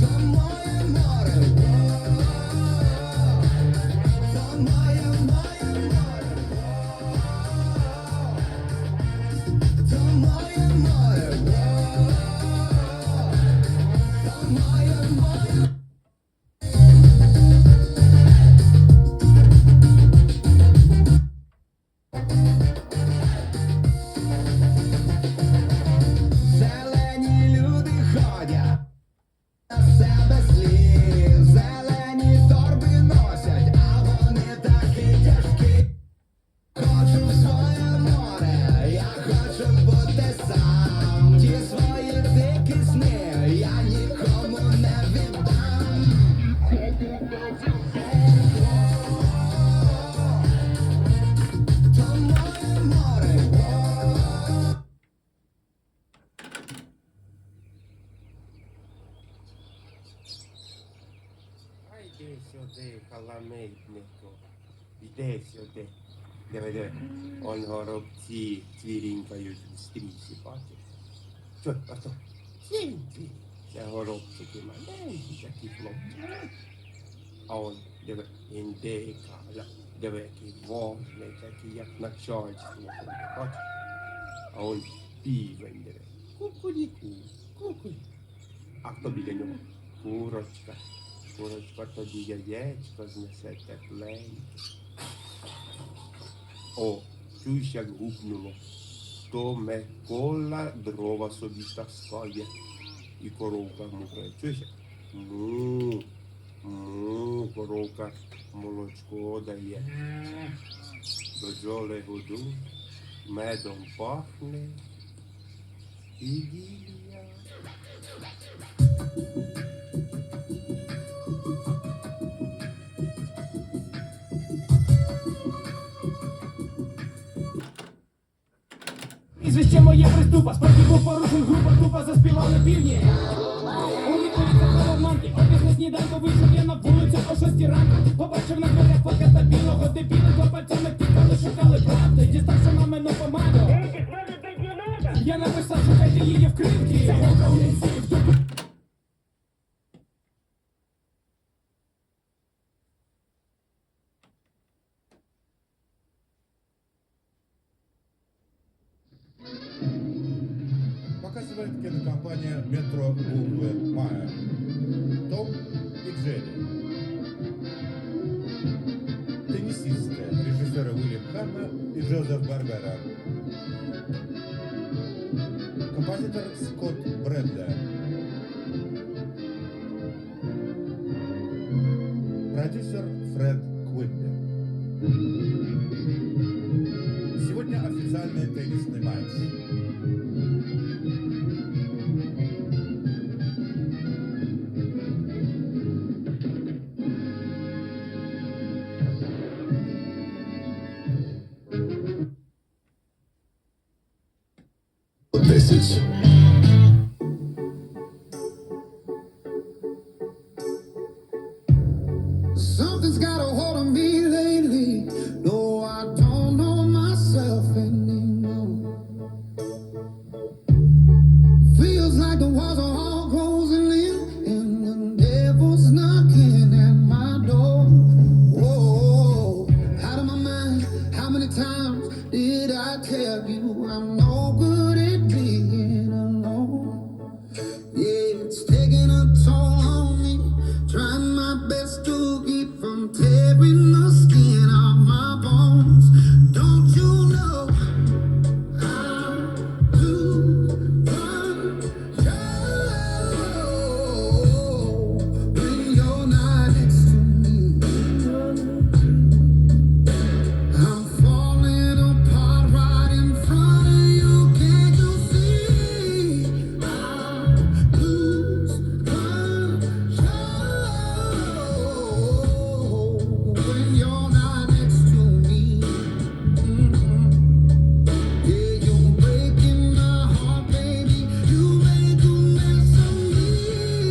Там моє А йди сюди, каламитнику. Йди сюди. Диви, диви. Он горобці цвірінькають в стрічі, бачиш? Що, а що? Сінькі. Це горобчики маленькі такі хлопці. А он, диви, індика. Диви, який вогний, такий, як начальство. Бачиш? А он півень, диви. Кукуріку, кукуріку. А хто біля нього? Курочка. Курочка тобі яєчко знесе тепленьке. О, чуєш, як гукнуло. То Микола дрова собі таскає. І коровка мукає. Чуєш? Му, му, коровка молочко дає. Бджоли гудуть, медом пахне. Іділія. Прізвище моє приступа, справді був порушен група тупа на півдні У відповідь заклав манки, обіг на сніданку вийшов я на вулицю о шості ранку. Побачив на дверях плаката білого дебіла, два пальцями тікали, шукали правди, діставши мамину помаду. Я написав, шукайте її в кривді. Цього українців дупу. Показывает кинокомпания «Метро Гугле Майя». Том и Джерри. Теннисисты, режиссеры Уильям Хаммер и Джозеф Барбера. Композитор Скотт Брэдли. Продюсер Фред Куинби. Сегодня официальный теннисный матч. Десять. Something's gotta the walls are